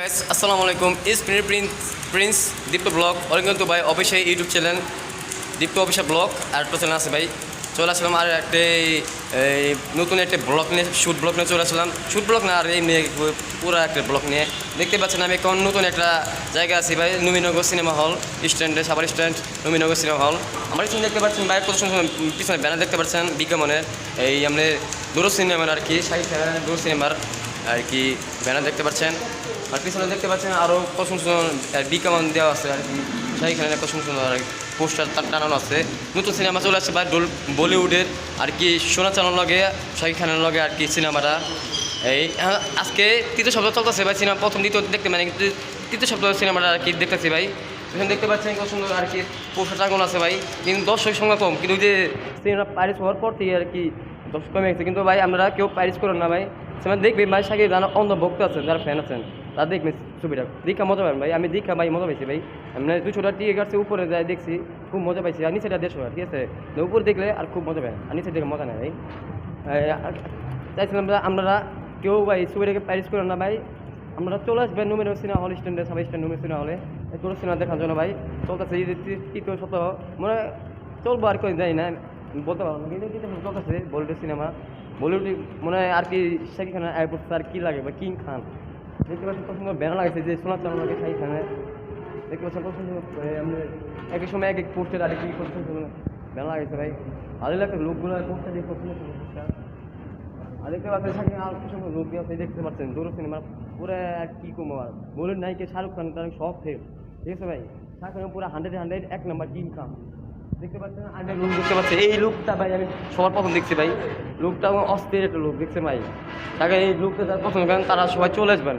Guys আসসালামু আলাইকুম is Prince Prince Dipto vlog two ভাই official YouTube channel Dipto official vlog আর একটা channel আছে ভাই। চলে আসলাম আর একটা, এই, নতুন একটা ব্লগ নিয়ে শ্যুট ব্লগ নিয়ে চলে আসলাম। শ্যুট ব্লগ না, আর এমনি পুরো একটা ব্লগ নিয়ে। দেখতে পাচ্ছেন আমি এখন নতুন একটা জায়গা আছি ভাই নবীনগর সিনেমা হল স্ট্যান্ডে সাবার স্ট্যান্ড নবীনগর সিনেমা হল আমার পিছনে দেখতে পাচ্ছেন ভাই কত সুন্দর পিছনে ব্যানার দেখতে পাচ্ছেন বিজ্ঞাপনের এই আমাদের দূর সিনেমার আর কি সাহি দূর সিনেমার আর কি ব্যানার দেখতে পাচ্ছেন। আর পিছনে দেখতে পাচ্ছেন আরও কত সুন্দর বিজ্ঞাপন দেওয়া আছে আর কি। সেইখানে কত সুন্দর সুন্দর পোস্টার টানানো আছে। নতুন সিনেমা চলে আসছে বা বলিউডের। আর কি সোনা চালানোর লগে শাহিদ খানের লগে আর কি সিনেমাটা। এই আজকে তৃতীয় সপ্তাহ চলতেছে ভাই, সিনেমা প্রথম, দ্বিতীয় দেখতে মানে তৃতীয় সপ্তাহ সিনেমাটা আর কি দেখতেছি ভাই। এখানে দেখতে পাচ্ছেন কত সুন্দর আর কি পোস্টার টাঙানো আছে ভাই, কিন্তু দর্শক সংখ্যা কম। কিন্তু ওই যে সিনেমা পারিস হওয়ার পর থেকে আর কি দর্শক কমে গেছে। কিন্তু ভাই, আমরা কেউ পারিস করেন না ভাই। সিনেমা দেখবে ভাই সাকিব যারা অন্ধ ভক্ত আছেন, যারা ফ্যান আছেন। তারা দেখবেন ছবিটা। দীক্ষা মজা পাবেন ভাই। আমি দীক্ষা ভাই মজা পাইছি ভাই। মানে দুশোটা টিকে গাছে উপরে যায় দেখছি, খুব মজা পাইছি। আর নিচেটা দেড়শো ঠিক আছে? তো উপরে দেখলে আর খুব মজা পায় আর নিচে দেখে মজা নেই ভাই। চাইছিলাম আপনারা কেউ ভাই ছবিটাকে প্যারিস করেন না ভাই। আমরা চলে আসবেন নুমেরো সিনেমা হল স্ট্যান্ডে, সবাই স্ট্যান্ড নুমের সিনেমা হলে তোর সিনেমা দেখার জন্য ভাই। চলতেছে তৃতীয় সপ্তাহ। মানে চলবো আর কই যাই না। বলতে পারব না। কিন্তু চলতেছে বলিউড সিনেমা বলিউড মনে আর কি শাকিব খানের এয়ারপোর্ট আর কি লাগে বা কিং খান দেখতে পাচ্ছেন কত সুন্দর ব্যানার লাগছে যে সোনার চালানো লাগে খানের দেখতে পাচ্ছেন কত সুন্দর আমরা এক সময় এক এক পোস্টের আর কি কত সুন্দর ব্যানার লাগছে ভাই। ভালো লাগছে, লোকগুলো পোস্টার দিয়ে কত সুন্দর। আর দেখতে পাচ্ছেন সাথে আর কিছু লোক আছে, দেখতে পাচ্ছেন দৌড় সিনেমা, পুরো কি কমো আর। বলুন নাইকে শাহরুখ খান, তার সব ফেল ঠিক আছে ভাই? শাহরুখ খান পুরো হান্ড্রেড হান্ড্রেড এক নাম্বার খান দেখতে পাচ্ছেন, আগে লোক দেখতে পাচ্ছেন, এই লোকটা ভাই আমি সবার প্রথম দেখছি ভাই। লোকটা অস্থির একটা লোক দেখছে ভাই? তাকে এই লোকটা যারা পছন্দ করেন তারা সবাই চলে আসবেন।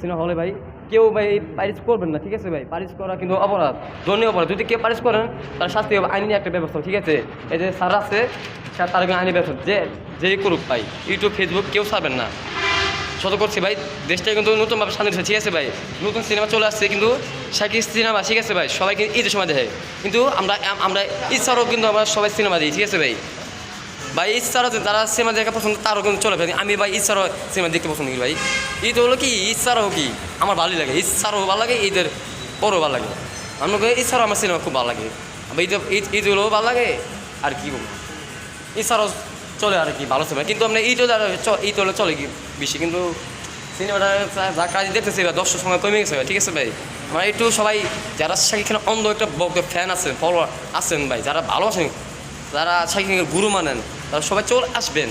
সিনেমা হলে ভাই, কেউ ভাই পারিশ করবেন না, ঠিক আছে ভাই? পারিশ করা কিন্তু অপরাধ দণ্ডীয় অপরাধ। যদি কেউ পারিশ করেন তার শাস্তি হবে, আইনি একটা ব্যবস্থা, ঠিক আছে? এই যে স্যার আছে, স্যার, তার আইনি ব্যবস্থা, যে যেই করুক ভাই, ইউটিউব, ফেসবুক, কেউ ছাড়বেন না। শত করছি ভাই, দেশটা কিন্তু নতুনভাবে স্বাধীন ঠিক আছে ভাই? নতুন সিনেমা চলে আসছে, কিন্তু সাকিব সিনেমা, ঠিক আছে ভাই? সবাই কিন্তু ঈদের সময় দেখে। কিন্তু আমরা আমরা ইচ্ছারও কিন্তু আমরা সবাই সিনেমা দিই, ঠিক আছে ভাই? ভাই ইচ্ছারও যারা সিনেমা দেখা পছন্দ তারও কিন্তু চলে ভাই। আমি ভাই ইচ্ছারও সিনেমা দেখতে পছন্দ করি ভাই। ঈদ হলো কি? ইচ্ছারও কি? আমার ভালোই লাগে। ইচ্ছারও ভালো লাগে ঈদের পরও ভালো লাগে। আমাকে ইচ্ছারও আমার সিনেমা খুব ভালো লাগে। ঈদ ঈদ ঈদ হলেও ভালো লাগে আর কি বলব? এছাড়াও চলে আর কি ভালো সিনেমা। কিন্তু আমরা ঈদও ঈদ হলে চলে কি বেশি? কিন্তু সিনেমাটা যা- কাজ দেখতেছে এবার দশটার সময় কমে গেছে ভাই, ঠিক আছে ভাই? আমরা একটু সবাই যারা শাকিব অন্ধ একটা ফ্যান আছেন ফলোয়ার আছেন ভাই যারা ভালো আছেন যারা শাকিব খানের গুরু মানেন তারা সবাই চলে আসবেন।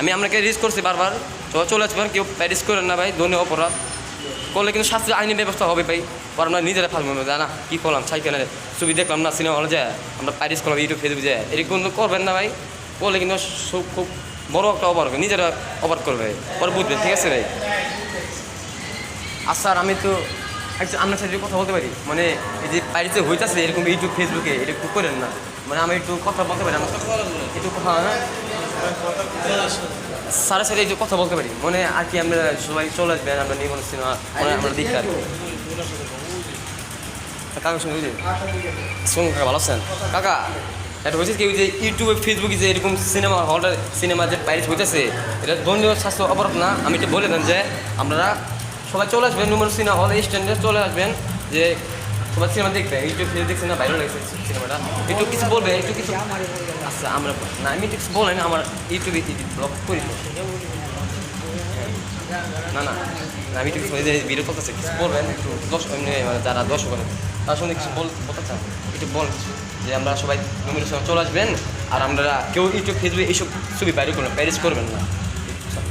আমি আপনাকে রিস্ক করছি বারবার। সবাই চলে আসবেন, কেউ প্যারিস করেন না ভাই ধন্য অপরাধ। করলে কিন্তু শাস্ত্রীয় আইনি ব্যবস্থা হবে ভাই। পর আমরা নিজেরা ফালবো না কী করলাম? সাইকেলের ছবি দেখলাম না সিনেমা হলে যায়। আমরা প্যারিস করলাম ইউটিউব ফেসবুক যায়। এরকম করবেন না ভাই। করলে কিন্তু খুব বড় একটা অবার হবে। নিজেরা অবার করবে। পরে বুঝবেন, ঠিক আছে ভাই? আচ্ছা আর আমি তো একটু আপনার সাথে কথা বলতে পারি? মানে এই যে প্যারিসে হইতেছে এরকম ইউটিউব, ফেসবুকে, এটা একটু করেন না। মানে আমি একটু কথা বলতে পারি, আমার একটু কথা হ্যাঁ? স্যারের সাথে একটু কথা বলতে পারি। মানে আর কি আমরা সবাই চলে আসবেন, আমরা নিয়ে কোনো সিনেমা আমরা দেখি আর কাকা শুনে বুঝলি শুনুন কাকা ভালো আছেন? কাকা, এটা হয়েছে কি যে ইউটিউবে, ফেসবুকে যে এরকম সিনেমা হলটা সিনেমা যে প্যারিস হইতেছে, এটা দণ্ডীয় স্বাস্থ্য অপরাধ না? আমি এটা বলে দেন যে, আপনারা সবাই চলে আসবেন নুমার সিনেমা হল এই স্ট্যান্ডে চলে আসবেন। যে সবাই সিনেমা দেখবে ইউটিউব ফেসবুক দেখছি না ভাইরাল লাগছে সিনেমাটা একটু কিছু বলবে, একটু কিছু আচ্ছা আমরা না, আমি কিছু বলেন, আমার ইউটিউবে ব্লগ করি। না না আমি একটু কিছু ভিডিও করতেছে কিছু বলবেন, একটু দশ মানে যারা দর্শক করেন তার সঙ্গে কিছু বল বলতে চান, একটু বল, যে আমরা সবাই নমিনের সঙ্গে চলে আসবেন, আর আমরা কেউ ইউটিউব ফেসবুকে এইসব ছবি বাইরে করবেন প্যারিস করবেন না।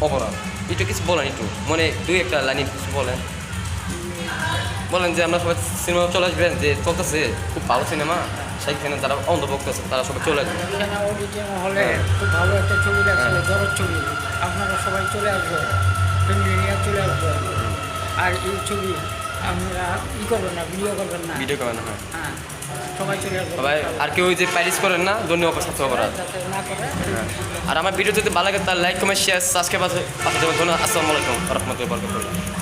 অপরাধ। একটু কিছু বলেন একটু। মানে দুই একটা লাইনে কিছু বলেন। বলেন যে আমরা সবাই সিনেমা চলে আসবেন যে চলতেছে খুব ভালো সিনেমা। সেইখানে যারা অন্ধভক্ত আছে তারা সবাই চলে আসবে। এখানে অডিটিং হলে হ্যাঁ। খুব ভালো একটা ছবি দরদ ছবি। আপনারা সবাই চলে আসবেন ফ্যামিলি নিয়ে চলে আসবেন আর এই ছবি আপনারা ই করবেন না ভিডিও করবেন না। ভিডিও করেন হ্যাঁ। হ্যাঁ। সবাই আর কেউ ওই যে প্যারিস করেন না ধন্য স্বাস্থ্য অপরাধ। আর আমার ভিডিও যদি ভালো লাগে তাহলে লাইক কমেন্ট শেয়ার সাবস্ক্রাইব পাশে যাবেন ধন্যবাদ। আসসালামু আলাইকুম। রহমতুল্লাহ